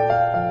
하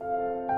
시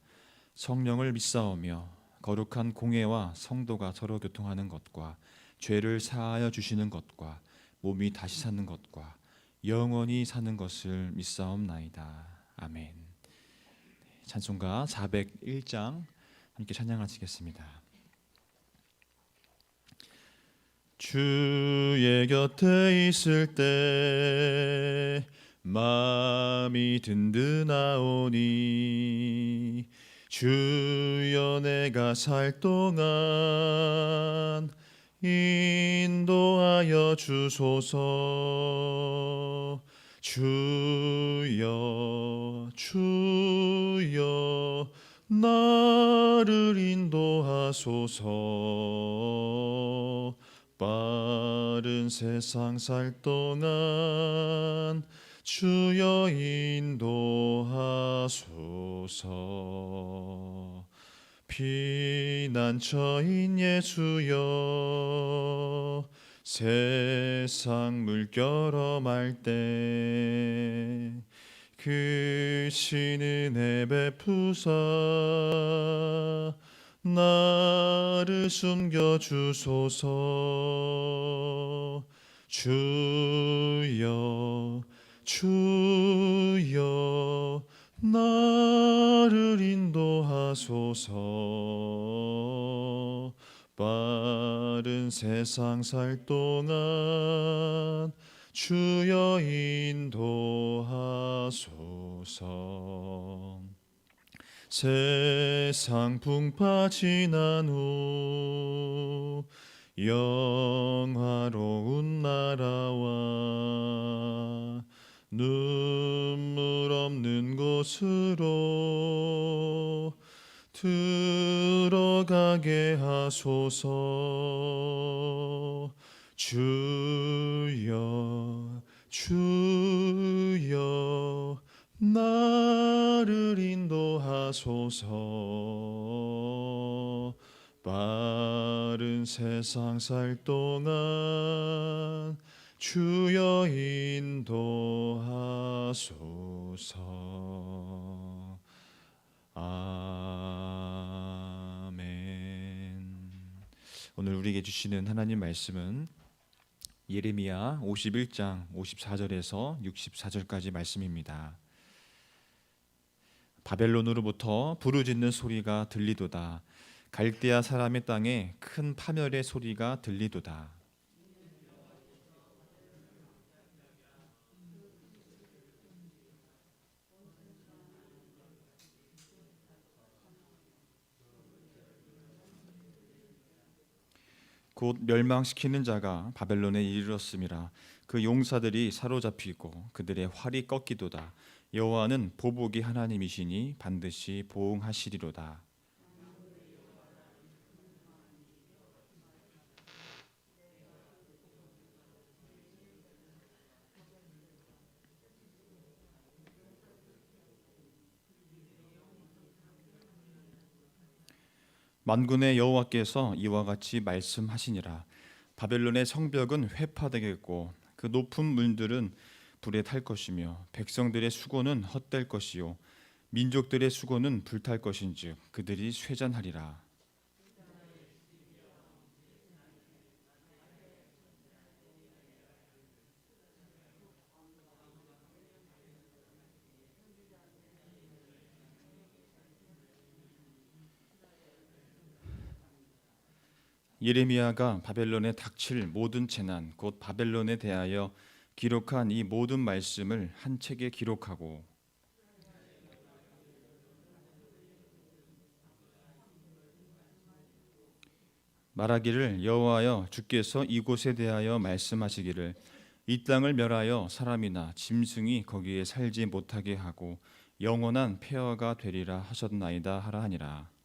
성령을 믿사오며 거룩한 공예와 성도가 서로 교통하는 것과 죄를 사하여 주시는 것과 몸이 다시 사는 것과 영원히 사는 것을 믿사옵나이다. 아멘. 찬송가 401장 함께 찬양하시겠습니다. 주의 곁에 있을 때 마음이 든든하오니 주여 내가 살 동안 인도하여 주소서. 주여 주여 나를 인도하소서. 빠른 세상 살 동안 주여 인도하소서. 피난처인 예수여 세상 물결어말 때 크신 은혜 베푸사 나를 숨겨 주소서. 주여 주여 나를 인도하소서. 빠른 세상 살 동안 주여 인도하소서. 세상 풍파 지난 후 영화로운 나라와 눈물 없는 곳으로 들어가게 하소서. 주여 주여 나를 인도하소서. 빠른 세상 살 동안 주여 인도하소서 아멘 오늘 우리에게 주시는 하나님 말씀은 예레미야 51장 54절에서 64절까지 말씀입니다. 바벨론으로부터 부르짖는 소리가 들리도다. 갈대아 사람의 땅에 큰 파멸의 소리가 들리도다. 곧 멸망시키는 자가 바벨론에 이르렀음이라 그 용사들이 사로잡히고 그들의 활이 꺾이도다. 여호와는 보복이 하나님이시니 반드시 보응하시리로다 만군의 여호와께서 이와 같이 말씀하시니라. 바벨론의 성벽은 회파되겠고 그 높은 문들은 불에 탈 것이며 백성들의 수고는 헛될 것이요 민족들의 수고는 불탈 것인즉 그들이 쇠잔하리라 예레미야가 바벨론에 닥칠 모든 재난 곧 바벨론에 대하여 기록한 이 모든 말씀을 한 책에 기록하고 말하기를 여호와여 주께서 이곳에 대하여 말씀하시기를 이 땅을 멸하여 사람이나 짐승이 거기에 살지 못하게 하고 영원한 폐허가 되리라 하셨나이다 하라 하니라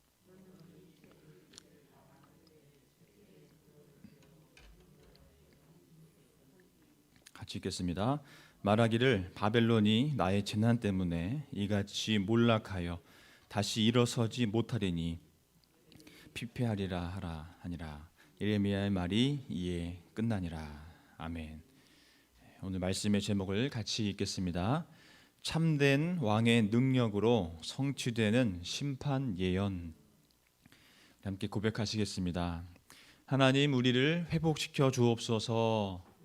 같이 읽겠습니다. 말하기를 바벨론이 나의 재난 때문에 이같이 몰락하여 다시 일어서지 못하리니 피폐하리라 하라 하니라. 예레미야의 말이 이에 끝나니라. 아멘. 오늘 말씀의 제목을 같이 읽겠습니다. 참된 왕의 능력으로 성취되는 심판 예언. 함께 고백하시겠습니다. 하나님 우리를 회복시켜 주옵소서.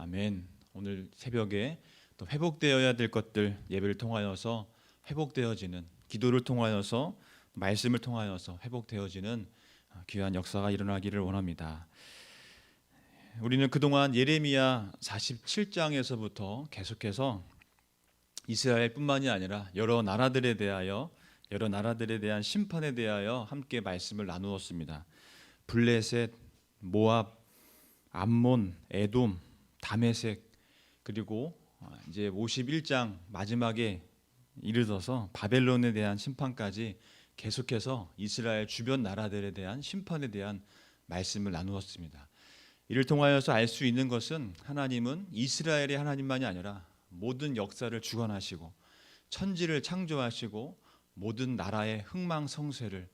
아멘. 오늘 새벽에 또 회복되어야 될 것들 예배를 통하여서 회복되어지는 기도를 통하여서 말씀을 통하여서 회복되어지는 귀한 역사가 일어나기를 원합니다. 우리는 그동안 예레미야 47장에서부터 계속해서 이스라엘뿐만이 아니라 여러 나라들에 대하여 여러 나라들에 대한 심판에 대하여 함께 말씀을 나누었습니다. 블레셋, 모압, 암몬, 에돔, 다메섹 그리고 이제 51장 마지막에 이르러서 바벨론에 대한 심판까지 계속해서 이스라엘 주변 나라들에 대한 심판에 대한 말씀을 나누었습니다. 이를 통하여서 알 수 있는 것은 하나님은 이스라엘의 하나님만이 아니라 모든 역사를 주관하시고 천지를 창조하시고 모든 나라의 흥망성쇠를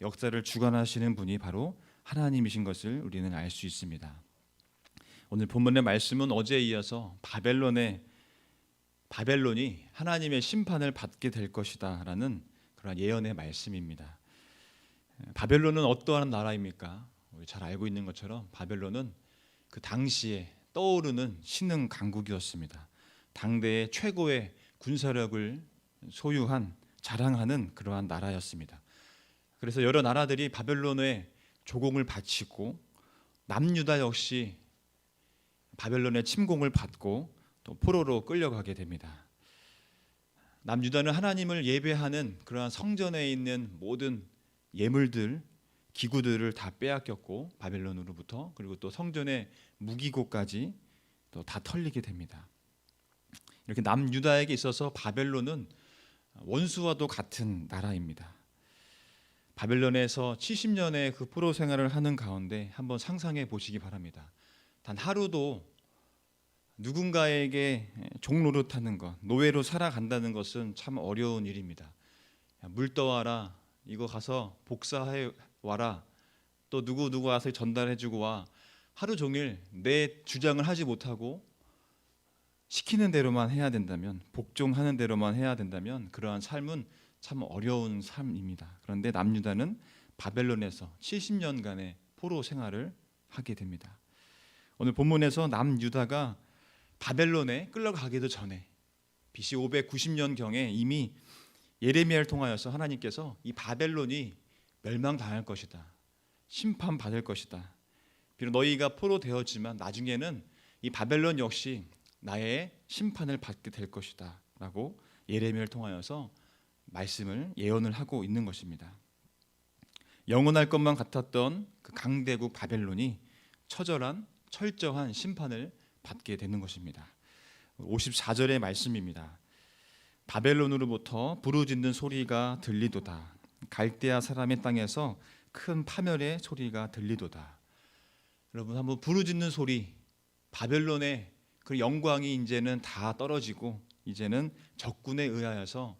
역사를 주관하시는 분이 바로 하나님이신 것을 우리는 알 수 있습니다. 오늘 본문의 말씀은 어제에 이어서 바벨론의 바벨론이 하나님의 심판을 받게 될 것이다라는 그런 예언의 말씀입니다. 바벨론은 어떠한 나라입니까? 우리 잘 알고 있는 것처럼 바벨론은 그 당시에 떠오르는 신흥 강국이었습니다. 당대의 최고의 군사력을 소유한 자랑하는 그러한 나라였습니다. 그래서 여러 나라들이 바벨론에 조공을 바치고 남유다 역시 바벨론의 침공을 받고 또 포로로 끌려가게 됩니다. 남유다는 하나님을 예배하는 그러한 성전에 있는 모든 예물들, 기구들을 다 빼앗겼고 바벨론으로부터 그리고 또 성전의 무기고까지 또 다 털리게 됩니다. 이렇게 남유다에게 있어서 바벨론은 원수와도 같은 나라입니다. 바벨론에서 70년의 그 포로 생활을 하는 가운데 한번 상상해 보시기 바랍니다. 단 하루도 누군가에게 종로릇하는 것, 노예로 살아간다는 것은 참 어려운 일입니다. 물 떠와라, 이거 가서 복사해 와라, 또 누구 누구 와서 전달해주고 와. 하루 종일 내 주장을 하지 못하고 시키는 대로만 해야 된다면, 복종하는 대로만 해야 된다면 그러한 삶은 참 어려운 삶입니다. 그런데 남유다는 바벨론에서 70년간의 포로 생활을 하게 됩니다. 오늘 본문에서 남유다가 바벨론에 끌려가기도 전에 BC 590년 경에 이미 예레미야를 통하여서 하나님께서 이 바벨론이 멸망당할 것이다. 심판받을 것이다. 비록 너희가 포로 되었지만 나중에는 이 바벨론 역시 나의 심판을 받게 될 것이다라고 예레미야를 통하여서 말씀을 예언을 하고 있는 것입니다. 영원할 것만 같았던 그 강대국 바벨론이 처절한 철저한 심판을 받게 되는 것입니다. 54절의 말씀입니다. 바벨론으로부터 부르짖는 소리가 들리도다. 갈대아 사람의 땅에서 큰 파멸의 소리가 들리도다. 여러분 한번 부르짖는 소리 바벨론의 그 영광이 이제는 다 떨어지고 이제는 적군에 의하여서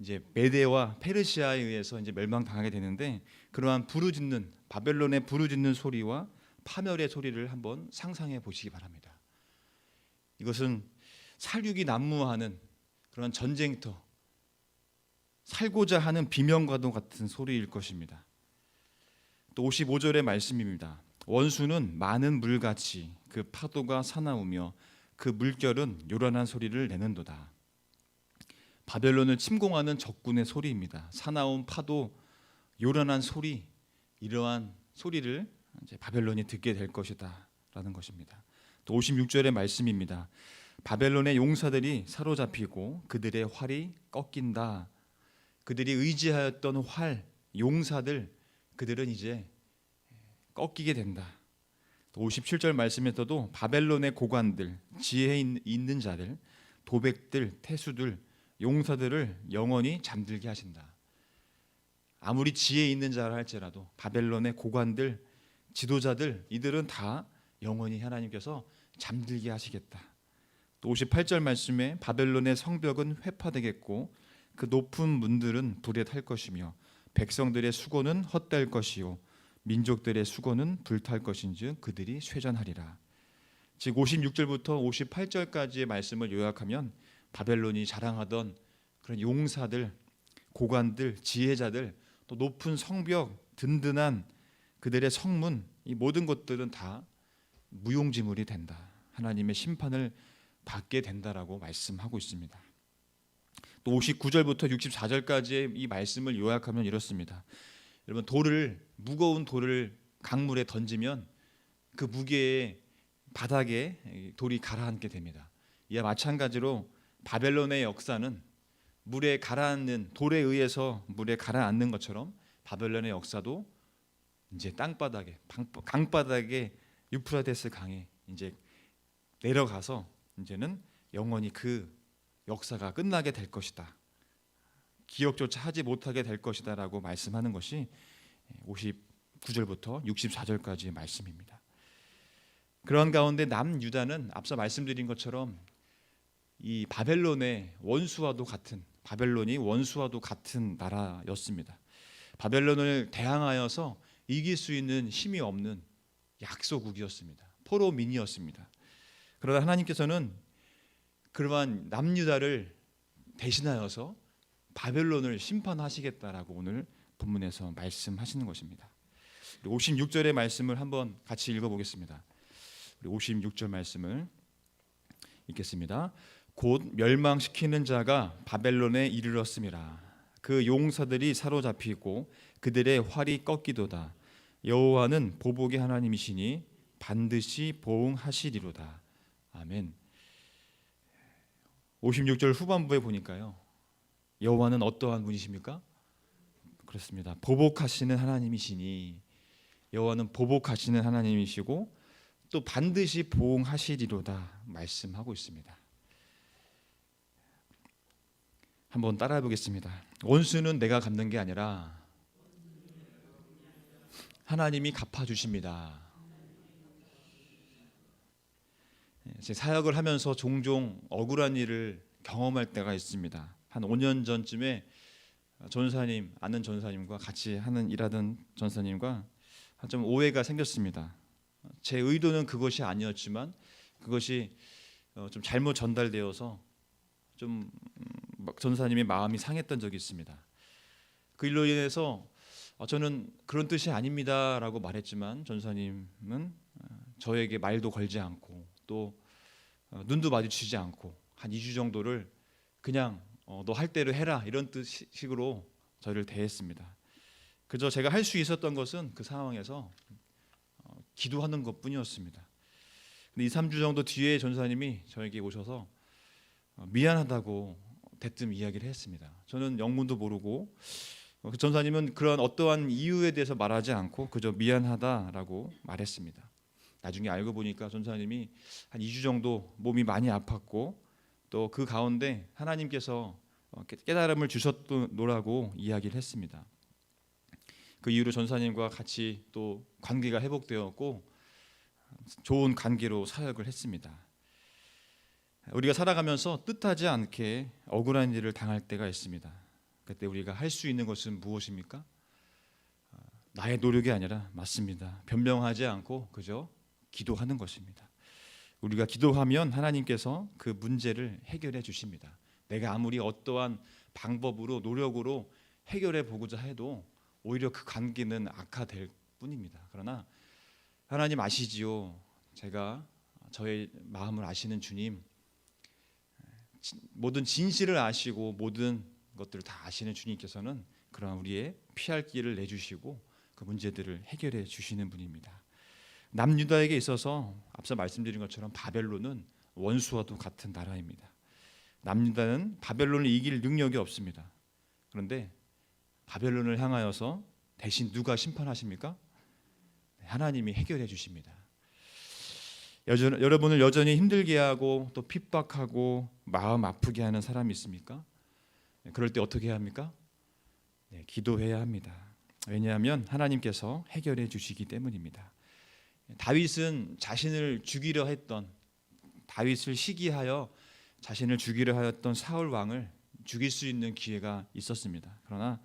이제 메데와 페르시아에 의해서 이제 멸망당하게 되는데 그러한 부르짖는 바벨론의 부르짖는 소리와 파멸의 소리를 한번 상상해 보시기 바랍니다. 이것은 살육이 난무하는 그런 전쟁터, 살고자 하는 비명과도 같은 소리일 것입니다. 또 55절의 말씀입니다. 원수는 많은 물같이 그 파도가 사나우며 그 물결은 요란한 소리를 내는도다. 바벨론을 침공하는 적군의 소리입니다. 사나운 파도, 요란한 소리, 이러한 소리를 이제 바벨론이 듣게 될 것이다라는 것입니다. 또 56절의 말씀입니다. 바벨론의 용사들이 사로잡히고 그들의 활이 꺾인다. 그들이 의지하였던 활, 용사들 그들은 이제 꺾이게 된다. 또 57절 말씀에서도 바벨론의 고관들, 지혜 있는 자들, 도백들, 태수들, 용사들을 영원히 잠들게 하신다. 아무리 지혜 있는 자라 할지라도 바벨론의 고관들, 지도자들 이들은 다 영원히 하나님께서 잠들게 하시겠다. 또 58절 말씀에 바벨론의 성벽은 회파되겠고 그 높은 문들은 불에 탈 것이며 백성들의 수고는 헛될 것이요 민족들의 수고는 불탈 것인즉 그들이 쇠전하리라. 즉 56절부터 58절까지의 말씀을 요약하면 바벨론이 자랑하던 그런 용사들, 고관들, 지혜자들, 또 높은 성벽, 든든한 그들의 성문 이 모든 것들은 다 무용지물이 된다. 하나님의 심판을 받게 된다라고 말씀하고 있습니다. 또 59절부터 64절까지의 이 말씀을 요약하면 이렇습니다. 여러분 돌을 무거운 돌을 강물에 던지면 그 무게에 바닥에 돌이 가라앉게 됩니다. 이와 마찬가지로 바벨론의 역사는 물에 가라앉는 돌에 의해서 물에 가라앉는 것처럼 바벨론의 역사도 이제 땅바닥에 방- 강바닥에 유프라데스 강에 이제 내려가서 이제는 영원히 그 역사가 끝나게 될 것이다. 기억조차 하지 못하게 될 것이다라고 말씀하는 것이 59절부터 64절까지의 말씀입니다. 그런 가운데 남유다는 앞서 말씀드린 것처럼 이 바벨론의 원수와도 같은 바벨론이 원수와도 같은 나라였습니다. 바벨론을 대항하여서 이길 수 있는 힘이 없는 약소국이었습니다. 포로민이었습니다. 그러다 하나님께서는 그러한 남유다를 대신하여서 바벨론을 심판하시겠다라고 오늘 본문에서 말씀하시는 것입니다. 56절의 말씀을 한번 같이 읽어보겠습니다. 56절 말씀을 읽겠습니다. 곧 멸망시키는 자가 바벨론에 이르렀음이라. 그 용사들이 사로잡히고 그들의 활이 꺾이도다. 여호와는 보복의 하나님이시니 반드시 보응하시리로다. 아멘. 56절 후반부에 보니까요. 여호와는 어떠한 분이십니까? 그렇습니다. 보복하시는 하나님이시니 여호와는 보복하시는 하나님이시고 또 반드시 보응하시리로다 말씀하고 있습니다. 한번 따라해 보겠습니다. 원수는 내가 갚는 게 아니라 하나님이 갚아 주십니다. 제 사역을 하면서 종종 억울한 일을 경험할 때가 있습니다. 한 5년 전쯤에 전사님 아는 전사님과 같이 하는 일하던 전사님과 좀 오해가 생겼습니다. 제 의도는 그것이 아니었지만 그것이 어, 좀 잘못 전달되어서 좀 음, 전사님의 마음이 상했던 적이 있습니다. 그 일로 인해서 어, 저는 그런 뜻이 아닙니다라고 말했지만 전사님은 어, 저에게 말도 걸지 않고 또 어, 눈도 마주치지 않고 한 2주 정도를 그냥 너 할 대로 해라 이런 뜻식으로 저를 대했습니다. 그저 제가 할 수 있었던 것은 그 상황에서 어, 기도하는 것뿐이었습니다. 근데 2, 3주 정도 뒤에 전사님이 저에게 오셔서 어, 미안하다고 대뜸 이야기를 했습니다. 저는 영문도 모르고 어, 그 전사님은 그런 어떠한 이유에 대해서 말하지 않고 그저 미안하다라고 말했습니다. 나중에 알고 보니까 전사님이 한 2주 정도 몸이 많이 아팠고 또 그 가운데 하나님께서 어, 깨- 깨달음을 주셨노라고 이야기를 했습니다. 그 이후로 전사님과 같이 또 관계가 회복되었고 좋은 관계로 사역을 했습니다. 우리가 살아가면서 뜻하지 않게 억울한 일을 당할 때가 있습니다. 그때 우리가 할 수 있는 것은 무엇입니까? 어, 나의 노력이 아니라 맞습니다. 변명하지 않고 그저 기도하는 것입니다. 우리가 기도하면 하나님께서 그 문제를 해결해 주십니다. 내가 아무리 어떠한 방법으로 노력으로 해결해 보고자 해도 오히려 그 관계는 악화될 뿐입니다. 그러나 하나님 아시지요. 제가 저의 마음을 아시는 주님 진- 모든 진실을 아시고 모든 것들을 다 아시는 주님께서는 그러한 우리의 피할 길을 내주시고 그 문제들을 해결해 주시는 분입니다. 남유다에게 있어서 앞서 말씀드린 것처럼 바벨론은 원수와도 같은 나라입니다. 남유다는 바벨론을 이길 능력이 없습니다. 그런데 바벨론을 향하여서 대신 누가 심판하십니까? 하나님이 해결해 주십니다. 여전, 여러분을 여전히 힘들게 하고 또 핍박하고 마음 아프게 하는 사람이 있습니까? 네, 그럴 때 어떻게 해야 합니까? 네, 기도해야 합니다. 왜냐하면 하나님께서 해결해 주시기 때문입니다. 다윗은 자신을 죽이려 했던 다윗을 시기하여 자신을 죽이려 하였던 사울 왕을 죽일 수 있는 기회가 있었습니다. 그러나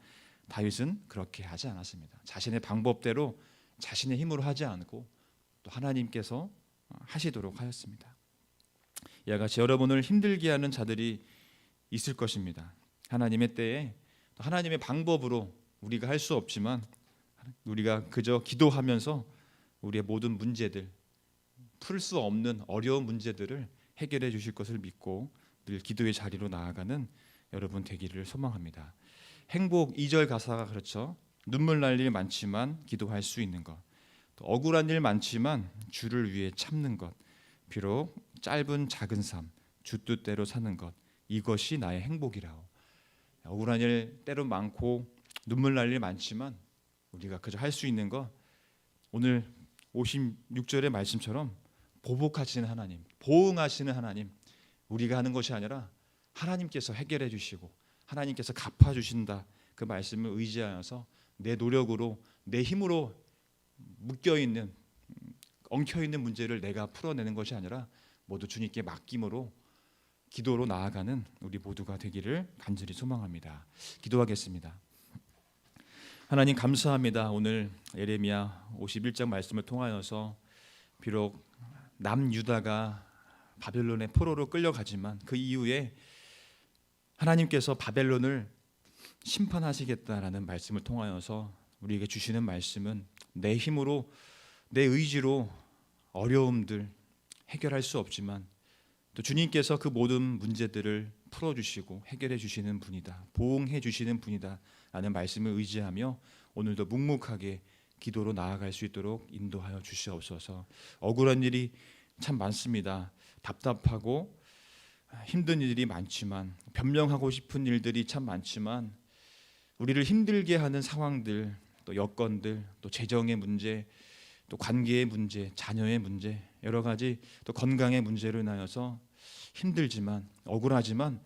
다윗은 그렇게 하지 않았습니다. 자신의 방법대로 자신의 힘으로 하지 않고 또 하나님께서 하시도록 하였습니다. 이와 같이 여러분을 힘들게 하는 자들이 있을 것입니다. 하나님의 때에 또 하나님의 방법으로 우리가 할 수 없지만 우리가 그저 기도하면서 우리의 모든 문제들 풀 수 없는 어려운 문제들을 해결해 주실 것을 믿고 늘 기도의 자리로 나아가는 여러분 되기를 소망합니다. 행복 2절 가사가 그렇죠. 눈물 날 일 많지만 기도할 수 있는 것. 또 억울한 일 많지만 주를 위해 참는 것, 비록 짧은 작은 삶, 주 뜻대로 사는 것 이것이 나의 행복이라오. 억울한 일 때로 많고 눈물 날 일 많지만 우리가 그저 할 수 있는 거 오늘 56절의 말씀처럼 보복하시는 하나님, 보응하시는 하나님, 우리가 하는 것이 아니라 하나님께서 해결해 주시고 하나님께서 갚아 주신다. 그 말씀을 의지하여서 내 노력으로 내 힘으로 묶여 있는 엉켜 있는 문제를 내가 풀어내는 것이 아니라 모두 주님께 맡김으로 기도로 나아가는 우리 모두가 되기를 간절히 소망합니다. 기도하겠습니다. 하나님 감사합니다. 오늘 예레미야 51장 말씀을 통하여서 비록 남유다가 바벨론의 포로로 끌려가지만 그 이후에 하나님께서 바벨론을 심판하시겠다라는 말씀을 통하여서 우리에게 주시는 말씀은 내 힘으로 내 의지로 어려움들 해결할 수 없지만 또 주님께서 그 모든 문제들을 풀어 주시고 해결해 주시는 분이다. 보응해 주시는 분이다 라는 말씀을 의지하며 오늘도 묵묵하게 기도로 나아갈 수 있도록 인도하여 주시옵소서. 억울한 일이 참 많습니다. 답답하고 힘든 일이 많지만 변명하고 싶은 일들이 참 많지만 우리를 힘들게 하는 상황들 또 여건들 또 재정의 문제 또 관계의 문제 자녀의 문제 여러 가지 또 건강의 문제로 인하여서 힘들지만 억울하지만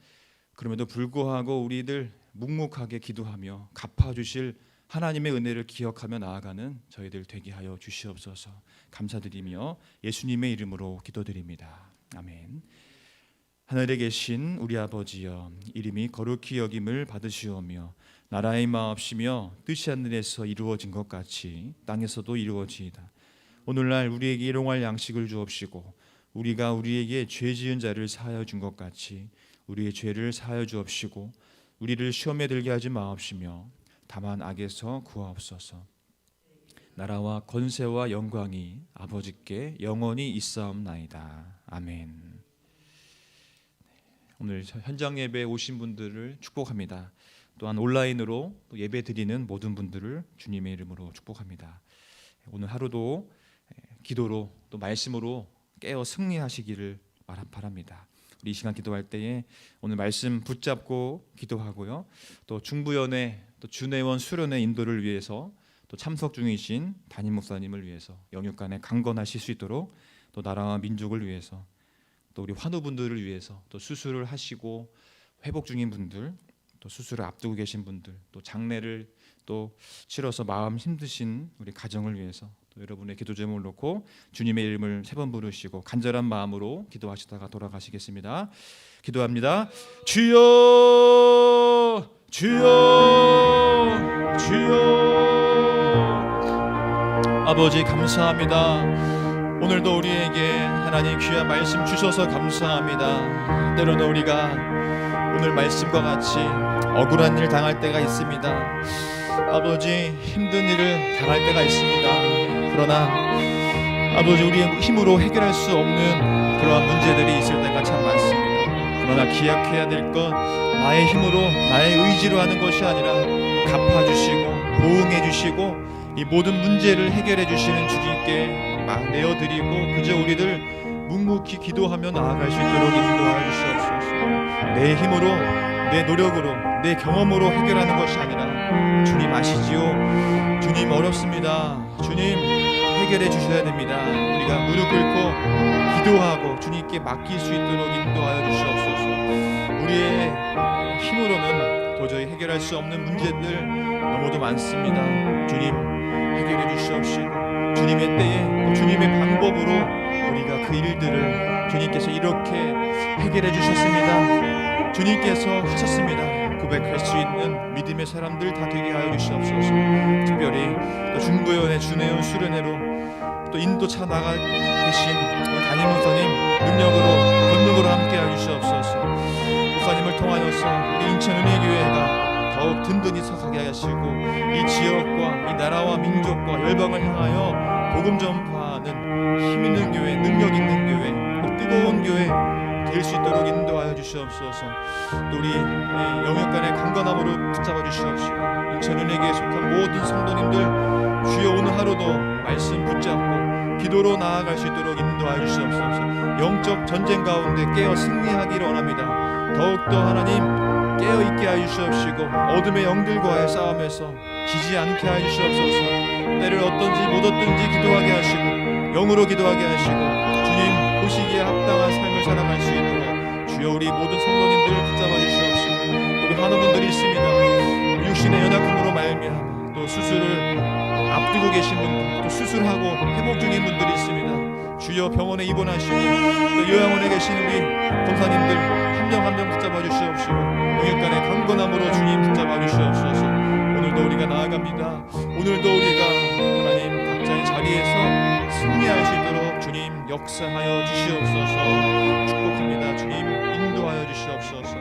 그럼에도 불구하고 우리들 묵묵하게 기도하며 갚아주실 하나님의 은혜를 기억하며 나아가는 저희들 되게 하여 주시옵소서 감사드리며 예수님의 이름으로 기도드립니다 아멘. 하늘에 계신 우리 아버지여 이름이 거룩히 여김을 받으시오며 나라의 마옵시며 뜻이 하늘에서 이루어진 것 같이 땅에서도 이루어지이다. 오늘날 우리에게 일용할 양식을 주옵시고 우리가 우리에게 죄 지은 자를 사하여 준 것 같이 우리의 죄를 사하여 주옵시고 우리를 시험에 들게 하지 마옵시며 다만 악에서 구하옵소서. 나라와 권세와 영광이 아버지께 영원히 있사옵나이다. 아멘. 오늘 현장 예배에 오신 분들을 축복합니다. 또한 온라인으로 또 예배 드리는 모든 분들을 주님의 이름으로 축복합니다. 오늘 하루도 기도로 또 말씀으로 깨어 승리하시기를 바랍니다. 우리 이 시간 기도할 때에 오늘 말씀 붙잡고 기도하고요. 또 중부연회 또 준회원 수련회 인도를 위해서 또 참석 중이신 담임 목사님을 위해서 영육간에 강건하실 수 있도록 또 나라와 민족을 위해서 또 우리 환우분들을 위해서 또 수술을 하시고 회복 중인 분들 또 수술을 앞두고 계신 분들 또 장례를 또 치러서 마음 힘드신 우리 가정을 위해서 또 여러분의 기도 제목을 놓고 주님의 이름을 세 번 부르시고 간절한 마음으로 기도하시다가 돌아가시겠습니다. 기도합니다. 주여 주여 주여 아버지 감사합니다. 오늘도 우리에게 하나님 귀한 말씀 주셔서 감사합니다. 때로는 우리가 오늘 말씀과 같이 억울한 일 당할 때가 있습니다. 아버지 힘든 일을 당할 때가 있습니다. 그러나 아버지 우리의 힘으로 해결할 수 없는 그러한 문제들이 있을 때가 참 많습니다. 그러나 기약해야 될것 나의 힘으로 나의 의지로 하는 것이 아니라 갚아주시고 보응해주시고 이 모든 문제를 해결해 주시는 주님께 막 내어드리고 그저 우리들 묵묵히 기도하며 나아갈 수 있도록 인도하여 주시옵소서. 내 힘으로 내 노력으로 내 경험으로 해결하는 것이 아니라 주님 아시지요? 주님 어렵습니다. 주님 해결해 주셔야 됩니다. 우리가 무릎 꿇고 기도하고 주님께 맡길 수 있도록 인도하여 주시옵소서. 우리의 힘으로는 도저히 해결할 수 없는 문제들 너무도 많습니다. 주님 해결해 주시옵시고 주님의 때에 또 주님의 방법으로 우리가 그 일들을 주님께서 이렇게 해결해 주셨습니다. 주님께서 하셨습니다. 고백할 수 있는 믿음의 사람들 다 되게 하여 주시옵소서. 특별히 또 중부연의 준혜원 수련회로 또 인도차 나가 계신 담임 목사님 능력으로 권능으로 함께 하여 주시옵소서. 목사님을 통하여서 인천은혜교회가 더욱 든든히 서서게 하시고 이 지역과 이 나라와 민족과 열방을 향하여 복음 전파하는 힘 있는 교회, 능력 있는 교회, 또 뜨거운 교회 될 수 있도록 인도하여 주시옵소서. 또 우리 영역 간의 강건함으로 붙잡아 주시옵시고 전은에게 속한 모든 성도님들 주여 오늘 하루도 말씀 붙잡고 기도로 나아갈 수 있도록 인도하여 주시옵소서. 영적 전쟁 가운데 깨어 승리하기를 원합니다. 더욱더 하나님 깨어 있게 하여 주시옵시고 어둠의 영들과의 싸움에서 지지 않게 하여 주시옵소서. 때를 어떤지 못 얻든지 기도하게 하시고 영으로 기도하게 하시고 주님 보시기에 합당한 삶을 살아갈 수 있도록 주여 우리 모든 성도님들을 붙잡아 주시옵시고 우리 많은 분들이 있습니다 육신의 연약함으로 말미암아 또 수술을 앞두고 계신 분들 또 수술하고 회복 중인 분들이 있습니다. 주여 병원에 입원하시고 또 요양원에 계신 우리 검사님들 한 명 한 명 붙잡아 주시옵시고 영역간의 강건함으로 주님 붙잡아 주시옵소서. 오늘도 우리가 나아갑니다. 오늘도 우리가 하나님 각자의 자리에서 승리할 수 있도록 주님 역사하여 주시옵소서. 축복합니다. 주님 인도하여 주시옵소서.